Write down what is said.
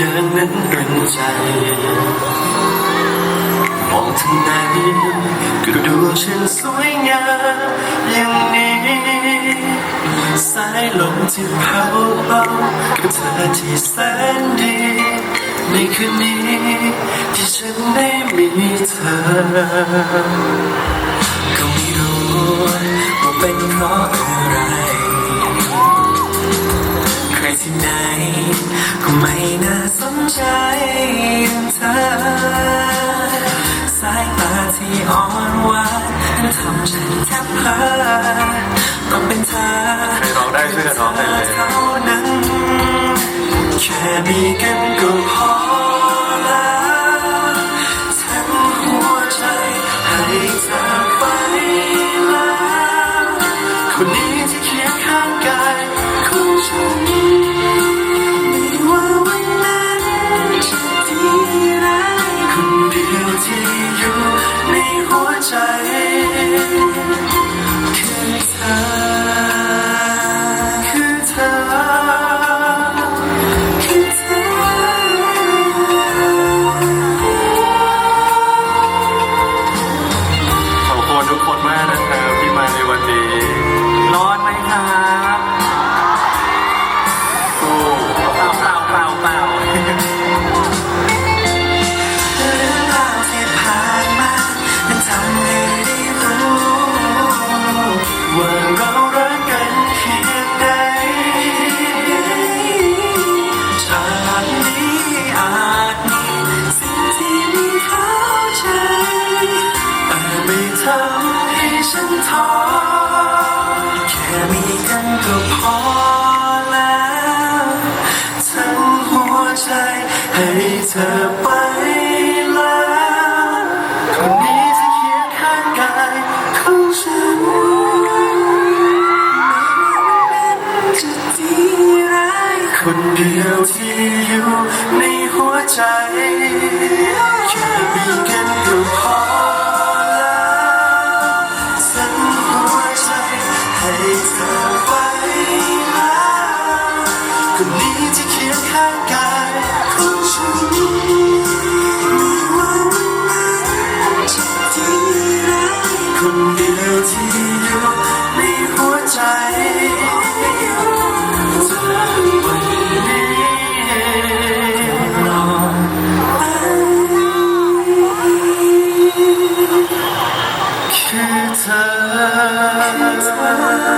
อย่างนั้นเป็นใจมองทางไหนก็ดูฉันสวยงามอย่างนี้สายลมที่เผาเบากับเธอที่แสนดี ในคืนนี้ที่ฉันได้มีเธอ ก็ไม่รู้ว่าเป็นเพราะ ก็ไม่น่าสนใจอย่างเธอ สายตาที่อ่อนหวานนั้นทำฉันแทบเพ้อต้องเป็นเธอใครร้องได้ช่วยกันร้องได้เลยเท่านั้นแค่มีกันก็พอ ที่อยู่ในหัวใจคือเธอคือเธอคือเธอขอบคุณทุกคนมากนะครับที่มาในวันนี้ร้อนไหมครับำให้ฉันท้อแค่มีกันก็พอแล้วทั้งหัวใจให้เธอไปแล้วคนนี้ที่เคียงข้างกายของฉันไม่ว่ามันจะดีร้ายคนเดียวที่อยู่ในหัวใจแค่มีกันก็พอายคนเดียวที่อยู่ในหัวใจเธอวันนี้คือเธอ